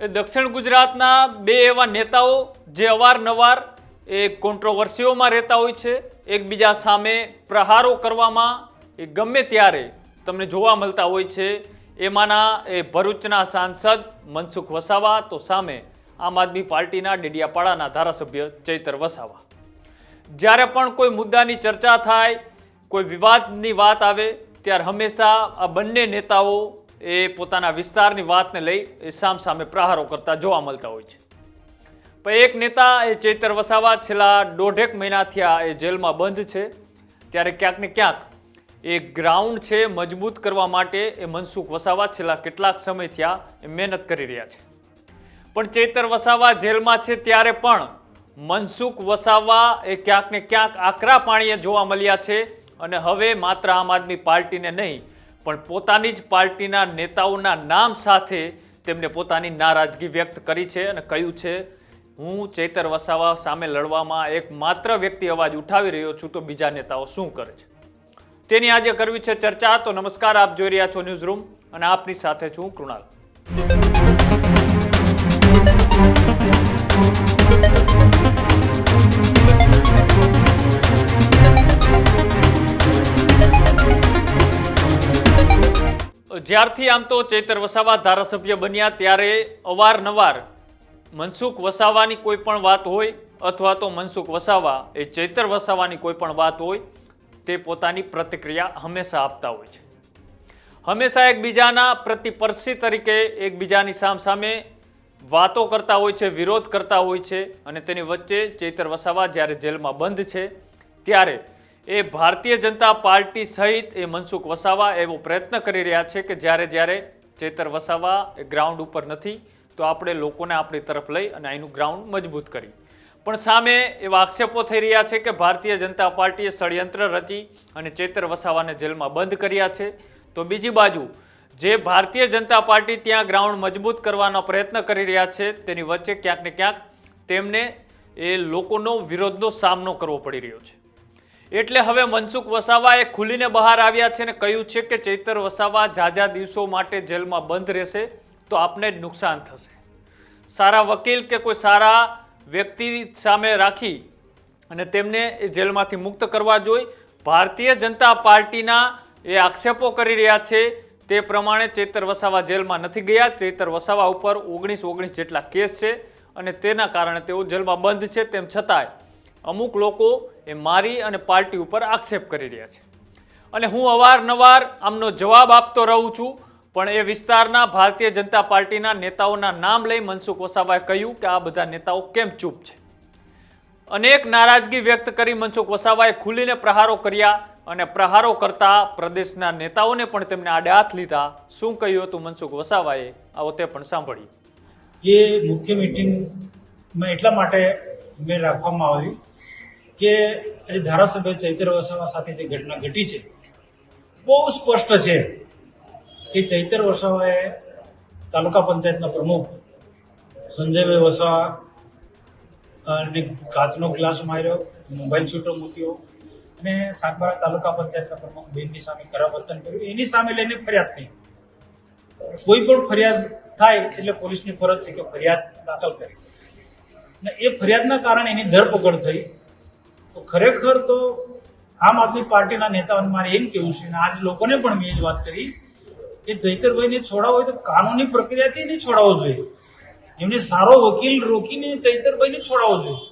એ દક્ષિણ ગુજરાતના બે એવા નેતાઓ જે અવારનવાર એ કોન્ટ્રોવર્સીઓમાં રહેતા હોય છે. એકબીજા સામે પ્રહારો કરવામાં એ ગમે ત્યારે તમને જોવા મળતા હોય છે. એમાંના એ ભરૂચના સાંસદ મનસુખ વસાવા, તો સામે આમ આદમી પાર્ટીના ડેડિયાપાડાના ધારાસભ્ય ચૈતર વસાવા. જ્યારે પણ કોઈ મુદ્દાની ચર્ચા થાય, કોઈ વિવાદની વાત આવે, ત્યારે હંમેશા આ બંને નેતાઓ એ પોતાના વિસ્તારની વાતને લઈ એ સામસામે પ્રહારો કરતા જોવા મળતા હોય છે. પણ એક નેતા એ ચૈતર વસાવા છેલ્લા દોઢેક મહિનાથી આ એ જેલમાં બંધ છે. ત્યારે ક્યાંક ને ક્યાંક એ ગ્રાઉન્ડ છે મજબૂત કરવા માટે એ મનસુખ વસાવા છેલ્લા કેટલાક સમયથી આ એ મહેનત કરી રહ્યા છે. પણ ચૈતર વસાવા જેલમાં છે ત્યારે પણ મનસુખ વસાવા એ ક્યાંક ને ક્યાંક આકરા પાણીએ જોવા મળ્યા છે અને હવે માત્ર આમ આદમી પાર્ટીને નહીં પણ પોતાની જ પાર્ટીના નેતાઓના નામ સાથે તેમને પોતાની નારાજગી વ્યક્ત કરી છે અને કહ્યું છે, હું ચેતર વસાવા સામે લડવામાં એક માત્ર વ્યક્તિ અવાજ ઉઠાવી રહ્યો છું તો બીજા નેતાઓ શું કરે છે? તેની આજે કરવી છે ચર્ચા. તો નમસ્કાર, આપ જોઈ રહ્યા છો ન્યૂઝ રૂમ અને આપની સાથે છું કૃણાલ. જ્યારથી આમ તો ચૈતર વસાવા ધારાસભ્ય બન્યા ત્યારે અવારનવાર મનસુખ વસાવાની કોઈ પણ વાત હોય અથવા તો મનસુખ વસાવા એ ચૈતર વસાવાની કોઈ પણ વાત હોય, તે પોતાની પ્રતિક્રિયા હંમેશા આપતા હોય છે. હંમેશા એકબીજાના પ્રતિપર્શી તરીકે એકબીજાની સામસામે વાતો કરતા હોય છે, વિરોધ કરતા હોય છે અને તેની વચ્ચે ચૈતર વસાવા જ્યારે જેલમાં બંધ છે, ત્યારે એ ભારતીય જનતા પાર્ટી સહિત એ મનસુખ વસાવા એવો પ્રયત્ન કરી રહ્યા છે કે જ્યારે જ્યારે ચેતર વસાવા એ ગ્રાઉન્ડ ઉપર નથી, તો આપણે લોકોને આપણી તરફ લઈ અને અહીંનું ગ્રાઉન્ડ મજબૂત કરી. પણ સામે એવા આક્ષેપો થઈ રહ્યા છે કે ભારતીય જનતા પાર્ટીએ ષડયંત્ર રચી અને ચેતર વસાવાને જેલમાં બંધ કર્યા છે. તો બીજી બાજુ, જે ભારતીય જનતા પાર્ટી ત્યાં ગ્રાઉન્ડ મજબૂત કરવાનો પ્રયત્ન કરી રહ્યા છે, તેની વચ્ચે ક્યાંક ને ક્યાંક તેમને એ લોકોનો વિરોધનો સામનો કરવો પડી રહ્યો છે. એટલે હવે મનસુખ વસાવા એ ખુલીને બહાર આવ્યા છે અને કહ્યું છે કે ચૈતર વસાવા ઝાઝા દિવસો માટે જેલમાં બંધ રહેશે તો આપને જ નુકસાન થશે. સારા વકીલ કે કોઈ સારા વ્યક્તિ સામે રાખી અને તેમને જેલમાંથી મુક્ત કરવા જોઈ ભારતીય જનતા પાર્ટીના એ આક્ષેપો કરી રહ્યા છે તે પ્રમાણે ચેતર વસાવા જેલમાં નથી ગયા. ચેતર વસાવા ઉપર ઓગણીસ ઓગણીસ જેટલા કેસ છે અને તેના કારણે તેઓ જેલમાં બંધ છે. તેમ છતાંય અમુક લોકો એ મારી અને પાર્ટી ઉપર આક્ષેપ કરી રહ્યા છે. અને હું અવારનવાર આમનો જવાબ આપતો રહું છું, પણ એ વિસ્તારના ભારતીય જનતા પાર્ટીના નેતાઓના નામ લઈ મનસુખ વસાવાએ કહ્યું કે આ બધા નેતાઓ કેમ ચૂપ છે? અનેક નારાજગી વ્યક્ત કરી મનસુખ વસાવાએ ખુલીને પ્રહારો કર્યા અને પ્રહારો કરતા પ્રદેશના નેતાઓને પણ તેમને આડે હાથ લીધા. શું કહ્યું હતું મનસુખ વસાવાએ? આવો તે પણ સાંભળ્યું એ મુખ્ય મિટિંગમાં એટલા માટે મેં રાખવામાં આવી કે આજે ધારાસભ્ય ચૈતર વસાવા સાથે જે ઘટના ઘટી છે, બહુ સ્પષ્ટ છે કે ચૈતર વસાવાએ તાલુકા પંચાયતના પ્રમુખ સંજયભાઈ વસાવા અને કાચનો ગ્લાસ માર્યો, મોબાઈલ છૂટો મૂક્યો અને સાગબારા તાલુકા પંચાયતના પ્રમુખ બેનની સામે ખરાબ વર્તન કર્યું. એની સામે લઈને ફરિયાદ થઈ. કોઈ પણ ફરિયાદ થાય એટલે પોલીસની ફરજ છે કે ફરિયાદ દાખલ કરે. ને એ ફરિયાદના કારણે એની ધરપકડ થઈ. તો ખરેખર તો આમ આદમી પાર્ટીના નેતાઓને મારે એમ કેવું છે અને આજ લોકોને પણ મેં જ વાત કરી, કે ચૈતરભાઈને છોડાવો હોય તો કાનૂની પ્રક્રિયાથી એને છોડાવવો જોઈએ. એમને સારો વકીલ રોકીને ચૈતરભાઈને છોડાવવો જોઈએ.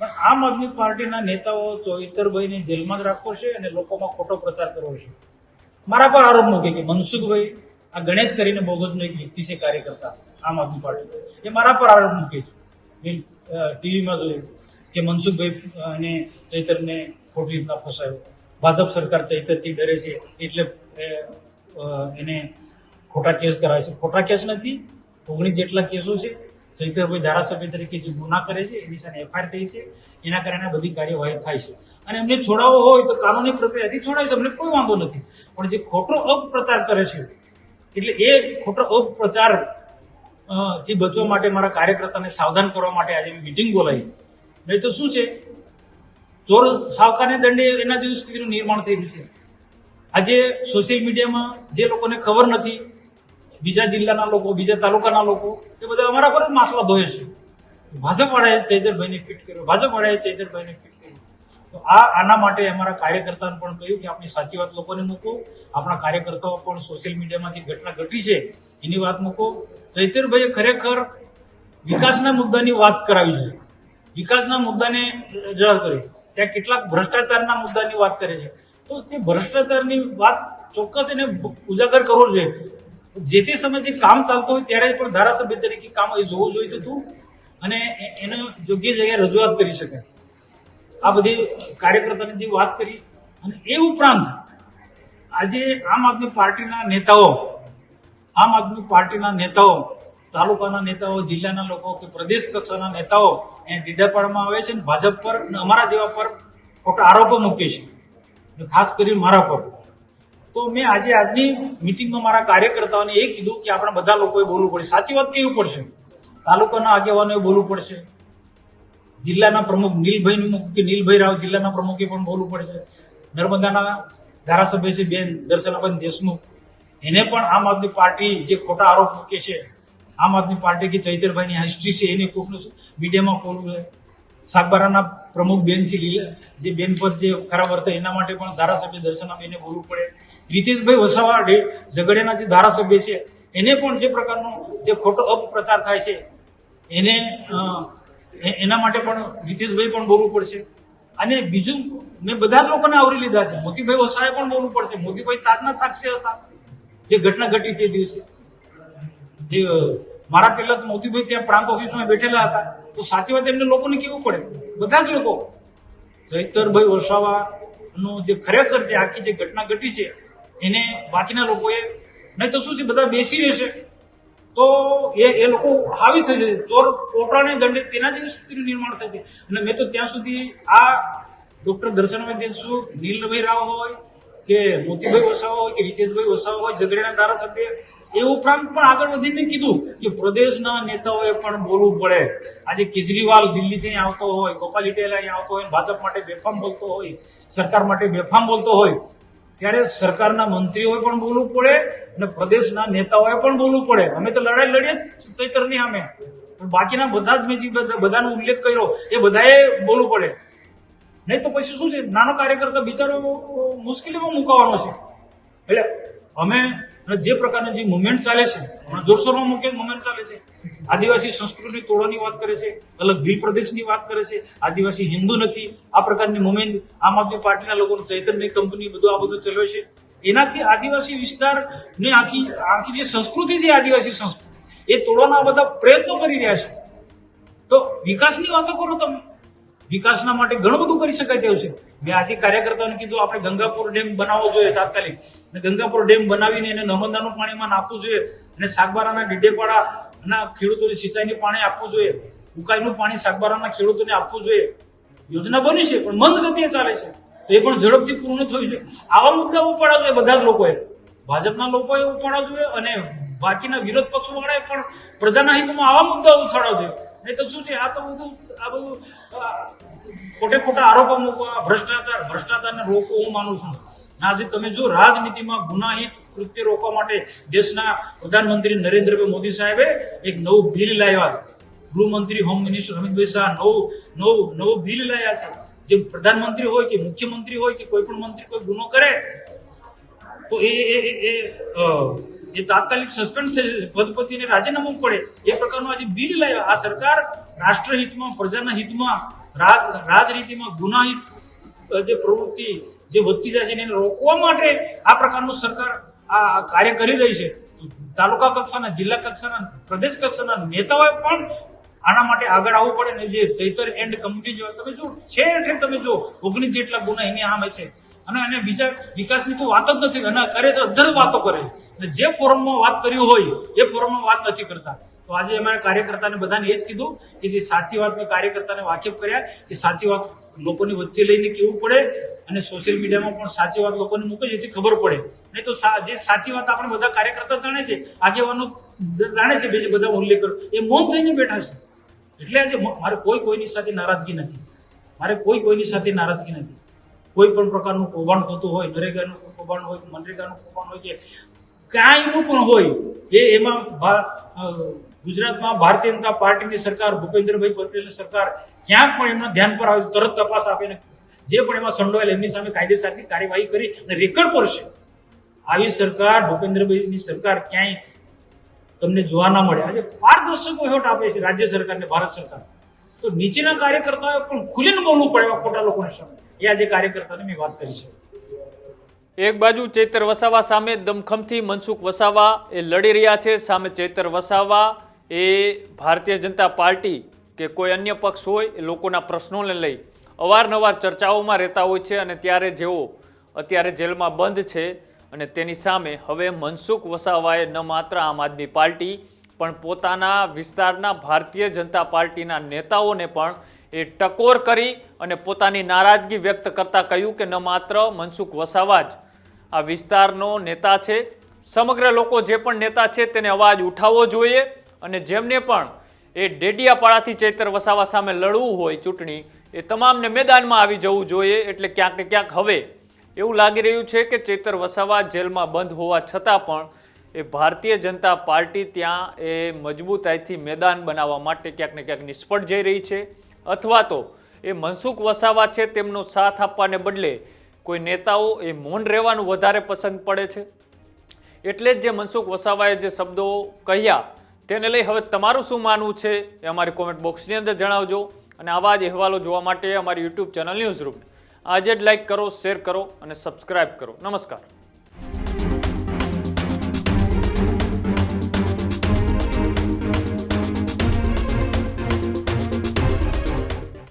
પણ આમ આદમી પાર્ટીના નેતાઓ ચૈતરભાઈને જેલમાં જ રાખવો છે અને લોકોમાં ખોટો પ્રચાર કરવો છે. મારા પર આરોપ મૂકે કે મનસુખભાઈ આ ગણેશ કરીને બોગસનો એક વ્યક્તિ છે કાર્યકર્તા આમ આદમી પાર્ટી. એ મારા પર આરોપ મૂકે છે. ટીવીમાં જોયું કે મનસુખભાઈ અને ચૈતરને ખોટી રીતના ફસાયો. ભાજપ સરકાર ચૈતરથી ડરે છે એટલે એને ખોટા કેસ કરાવે છે. ખોટા કેસ નથી, ઓગણીસ જેટલા કેસો છે, ચૈતરભાઈ ધારાસભ્ય તરીકે જે ગુના કરે છે, એની સામે એફઆઈઆર થઈ છે, એના કારણે બધી કાર્યવાહી થાય છે. અને એમને છોડાવવો હોય તો કાનૂની પ્રક્રિયાથી છોડાય છે, અમને કોઈ વાંધો નથી. પણ જે ખોટો અપપ્રચાર કરે છે, એટલે એ ખોટો અપપ્રચાર થી બચવા માટે મારા કાર્યકર્તાને સાવધાન કરવા માટે આજે મિટિંગ બોલાવી. નહીં તો શું છે? ચોર સાવકાને દંડે એના જેવી સ્થિતિનું નિર્માણ થઈ છે. આજે સોશિયલ મીડિયામાં જે લોકોને ખબર નથી, બીજા જિલ્લાના લોકો, બીજા તાલુકાના લોકો, એ બધા અમારા પર જ માસલા ધોય છે. ભાજપવાળાએ ચૈતરભાઈને ફિટ કર્યો, ભાજપવાળાએ ચૈતરભાઈને ફિટ તો આ આના માટે અમારા કાર્યકર્તાને પણ કહ્યું કે આપણી સાચી વાત લોકોને મૂકો, આપણા કાર્યકર્તાઓ પણ સોશિયલ મીડિયામાં જે ઘટના ઘટી છે, એની વાત મૂકો. ચૈતરભાઈએ ખરેખર વિકાસના મુદ્દાની વાત કરાવી છે. વિકાસના મુદ્દાને રજૂઆત કરી ત્યાં કેટલાક ભ્રષ્ટાચારના મુદ્દાની વાત કરે છે. તો તે ભ્રષ્ટાચારની વાત ચોક્કસ એને ઉજાગર કરવો જોઈએ. જે તે સમયે જે કામ ચાલતું હોય ત્યારે પણ ધારાસભ્ય તરીકે કામ એ જોવું જોઈતું હતું અને એને યોગ્ય જગ્યાએ રજૂઆત કરી શકાય. આ બધી કાર્યકર્તાની જે વાત કરી અને એ ઉપરાંત આજે આમ આદમી પાર્ટીના નેતાઓ, આમ આદમી પાર્ટીના નેતાઓ, તાલુકાના નેતાઓ, જિલ્લાના લોકો કે પ્રદેશ કક્ષાના નેતાઓ એ ડીડાપાડમાં આવે છે અને ભાજપ પર અમારા જેવા પર ખોટા આરોપો મૂકે છે. ખાસ કરીને મારા પર. તો મેં આજે આજની મિટિંગમાં મારા કાર્યકર્તાઓને એ કીધું કે આપણે બધા લોકોએ બોલવું પડશે. સાચી વાત કેવું પડશે? તાલુકાના આગેવાનોએ બોલવું પડશે. જિલ્લાના પ્રમુખ નીલભાઈ કે નીલભાઈ રાવ જિલ્લાના પ્રમુખે પણ બોલવું છે. નર્મદાના ધારાસભ્ય છે બેન દર્શનાબેન દેશમુખ. એને પણ આમ આદમી પાર્ટી જે ખોટા આરોપ મૂકે છે, આમ આદમી પાર્ટી કે ચૈતરભાઈની હિસ્ટ્રી છે, એને કોકનું મીડિયામાં ખોલવું છે? સાગબારાના પ્રમુખ બેન છે લીલા, જે બેન પર જે ખરાબ વર્તા, એના માટે પણ ધારાસભ્ય દર્શનાબેને બોલવું પડે. રીતેશભાઈ વસાવા ઝઘડિયાના જે ધારાસભ્ય છે, એને પણ જે પ્રકારનો જે ખોટો અપપ્રચાર થાય છે, એને એના માટે પણ નીતિશભાઈ પણ બોલવું પડશે. અને બીજું, મેં બધા જ લોકોને આવરી લીધા છે. મોતીભાઈ વસાએ પણ બોલવું પડશે. મોતીભાઈ તાજના સાક્ષી હતા. જે ઘટના ઘટી તે દિવસે. જે મારા પહેલા મોતીભાઈ ત્યાં પ્રાંત ઓફિસમાં બેઠેલા હતા. તો સાચી વાત એમને લોકોને કેવું પડે? બધા જ લોકો. ચૈતરભાઈ વસાવાનું જે ખરેખર જે આખી જે ઘટના ઘટી છે, એને બાકીના લોકોએ, નહીં તો શું છે, બધા બેસી રહેશે. તો એ એ લોકો હાવી થઈ જશે. ચોર પોટરાને દંડે તેના જેવી સ્થિતિનું નિર્માણ થાય છે. અને મેં તો ત્યાં સુધી આ ડૉક્ટર દર્શનભાઈ દેશુ નીલભાઈ રાવ હોય કે મોતીભાઈ વસાવા હોય કે રીતેશભાઈ વસાવા હોય, ઝઘડિયાના ધારાસભ્ય, એ ઉપરાંત પણ આગળ વધીને કીધું કે પ્રદેશના નેતાઓએ પણ બોલવું પડે. આજે કેજરીવાલ દિલ્હીથી આવતો હોય, ગોપાલ ઇટેલા અહીં આવતો હોય, ભાજપ માટે બેફામ બોલતો હોય, સરકાર માટે બેફામ બોલતો હોય ત્યારે સરકારના મંત્રીઓએ પણ બોલવું પડે અને પ્રદેશના નેતાઓએ પણ બોલવું પડે. અમે તો લડાઈ લડીએ ચૈતરની સામે. પણ બાકીના બધા જ મેં જે બધા- બધાનો ઉલ્લેખ કર્યો, એ બધાએ બોલવું પડે. નહીં તો પછી શું છે? નાનો કાર્યકર્તા બિચારો મુશ્કેલીમાં મુકાવાનો છે. એટલે અમે જે પ્રકારની જે મુવમેન્ટ ચાલે છે, હમણાં જોરશોરમાં મુખ્ય મુવમેન્ટ ચાલે છે, આદિવાસી સંસ્કૃતિ તોડવાની વાત કરે છે, અલગ ભીલ પ્રદેશની વાત કરે છે, આદિવાસી હિન્દુ નથી, આ પ્રકારની મુવમેન્ટ આમ આદમી પાર્ટીના લોકોનું ચૈતન્ય કંપની બધું આ બધું ચલાવે છે. એનાથી આદિવાસી વિસ્તારને આખી આખી જે સંસ્કૃતિ છે આદિવાસી સંસ્કૃતિ, એ તોડવાના બધા પ્રયત્નો કરી રહ્યા છે. તો વિકાસની વાતો કરો તમે. વિકાસના માટે ઘણું બધું કરી શકાય તેવું છે. મેં આજે કાર્યકર્તાઓને કીધું, આપણે ગંગાપુર ડેમ બનાવવો જોઈએ તાત્કાલિક. અને ગંગાપુર ડેમ બનાવીને એને નર્મદાનું પાણીમાં નાખવું જોઈએ અને સાગબારાના ડીડેપાડાના ખેડૂતોને સિંચાઈનું પાણી આપવું જોઈએ. ઉકાઈનું પાણી સાગબારાના ખેડૂતોને આપવું જોઈએ. યોજના બની છે, પણ મંદ ગતિએ ચાલે છે. તો એ પણ ઝડપથી પૂર્ણ થયું છે આવા મુદ્દા ઉપાડવા જોઈએ બધા જ લોકોએ. ભાજપના લોકોએ ઉપાડવા જોઈએ અને બાકીના વિરોધ પક્ષોવાળાએ પણ પ્રજાના હિતમાં આવા મુદ્દા ઉછાળવા જોઈએ. નહીં તો શું છે, આ તો બધું, આ બધું ખોટે ખોટા આરોપો મૂકવા, ભ્રષ્ટાચાર, ભ્રષ્ટાચારને રોકવો હું માનું છું. આજે તમે જો રાજનીતિમાં ગુનાહિત કૃત્ય રોકવા માટે દેશના પ્રધાનમંત્રી નરેન્દ્રભાઈ મોદી સાહેબે એક નવું બિલ લાવ્યા ગૃહમંત્રી, હોમ મિનિસ્ટર અમિતભાઈ શાહ નવું નવું નવું બિલ લાવ્યા છે. જે પ્રધાનમંત્રી હોય કે મુખ્યમંત્રી હોય કે કોઈ પણ મંત્રી કોઈ ગુનો કરે, તો એ એ, એ- એ એ તાત્કાલિક સસ્પેન્ડ થઈ જશે. પદપતિને રાજીનામું પડે. એ પ્રકારનું આજે બિલ લાવ્યા. આ સરકાર રાષ્ટ્રહિતમાં, પ્રજાના હિતમાં રાજ, રાજનીતિમાં ગુનાહિત જે પ્રવૃત્તિ જે વધતી જાય છે એને રોકવા માટે આ પ્રકારનું સરકાર આ કાર્ય કરી રહી છે. તાલુકા કક્ષાના, જિલ્લા કક્ષાના, પ્રદેશ કક્ષાના નેતાઓએ પણ આના માટે આગળ આવવું પડે ને જે ચૈતર એન્ડ કંપની જેવા તમે જો છે એટલે તમે જો ઓગણીસ જેટલા ગુના એની આમે છે. અને એને બીજા વિકાસની તો વાત જ નથી. અને કરે તો અધર વાતો કરે. અને જે ફોરમમાં વાત કર્યું હોય, એ ફોરમમાં વાત નથી કરતા. તો આજે અમારા કાર્યકર્તાને બધાને એ જ કીધું કે જે સાચી વાત મેં કાર્યકર્તાને વાકેફ કર્યા, કે સાચી વાત લોકોની વચ્ચે લઈને કેવું પડે અને સોશિયલ મીડિયામાં પણ સાચી વાત લોકોને મૂકે જેથી ખબર પડે. નહીં તો જે સાચી વાત આપણે બધા કાર્યકર્તા જાણે છે, આગેવાનો જાણે છે બીજે બધા ઉલ્લેખ કરો, એ મૌન થઈને બેઠા છે. એટલે આજે મારે કોઈ કોઈની સાથે નારાજગી નથી. મારે કોઈ કોઈની સાથે નારાજગી નથી. કોઈ પણ પ્રકારનું કૌભાંડ થતું હોય, નરેગાનું કૌભાંડ હોય, મનરેગાનું કૌભાંડ હોય કે કાંઈનું પણ હોય, એ એમાં ગુજરાતમાં ભારતીય જનતા પાર્ટીની સરકાર, ભૂપેન્દ્રભાઈ પટેલની સરકાર ક્યાંક પણ એમના ધ્યાન પર આવે તરત તપાસ આપીને જે પણ એમાં સંડોયેલ એમની સામે કાયદેસરની કાર્યવાહી કરી અને રેકર્ડ પર છે. આવી સરકાર, ભૂપેન્દ્રભાઈની સરકાર ક્યાંય તમને જોવા ના મળે. આજે પારદર્શક વહીવટ આપે છે રાજ્ય સરકારને, ભારત સરકાર. તો નીચેના કાર્યકર્તાઓ પણ ખુલીને બોલવું પડે એવા ખોટા લોકોની સામે. એ આજે કાર્યકર્તાને મેં વાત કરી છે. એક બાજુ ચેતર વસાવા સામે દમખમથી મનસુખ વસાવા એ લડી રહ્યા છે, સામે ચેતર વસાવા એ ભારતીય જનતા પાર્ટી કે કોઈ અન્ય પક્ષ હોય એ લોકોના પ્રશ્નોને લઈ અવારનવાર ચર્ચાઓમાં રહેતા હોય છે અને ત્યારે જેઓ અત્યારે જેલમાં બંધ છે અને તેની સામે હવે મનસુખ વસાવાએ ન માત્ર આમ આદમી પાર્ટી, પણ પોતાના વિસ્તારના ભારતીય જનતા પાર્ટીના નેતાઓને પણ એ ટકોર કરી અને પોતાની નારાજગી વ્યક્ત કરતા કહ્યું કે ન માત્ર મનસુખ વસાવા જ આ વિસ્તારનો નેતા છે. સમગ્ર લોકો જે પણ નેતા છે તેને અવાજ ઉઠાવવો જોઈએ. અને જેમને પણ એ ડેડિયાપાડાથી ચૈતર વસાવા સામે લડવું હોય ચૂંટણી, એ તમામને મેદાનમાં આવી જવું જોઈએ એટલે ક્યાંક ક્યાંક હવે એવું લાગી રહ્યું છે કે ચેતર વસાવા જેલમાં બંધ હોવા છતાં પણ એ ભારતીય જનતા પાર્ટી ત્યાં એ મજબૂતાઈથી મેદાન બનાવવા માટે ક્યાંક ક્યાંક નિષ્ફળ જઈ રહી છે. અથવા તો એ મનસુખ વસાવા છે તેમનો સાથ આપવાને બદલે કોઈ નેતાઓ એ મૌન રહેવાનું વધારે પસંદ પડે છે. એટલે જ જે મનસુખ વસાવાએ જે શબ્દો કહ્યા તેને લઈ હવે તમારું શું માનવું છે એ અમારી કોમેન્ટ બોક્સની અંદર જણાવજો. અને આવા જ અહેવાલો જોવા માટે અમારી યુટ્યુબ ચેનલ ન્યૂઝ રૂમને આજે જ લાઈક કરો શેર કરો અને સબસ્ક્રાઇબ કરો. નમસ્કાર.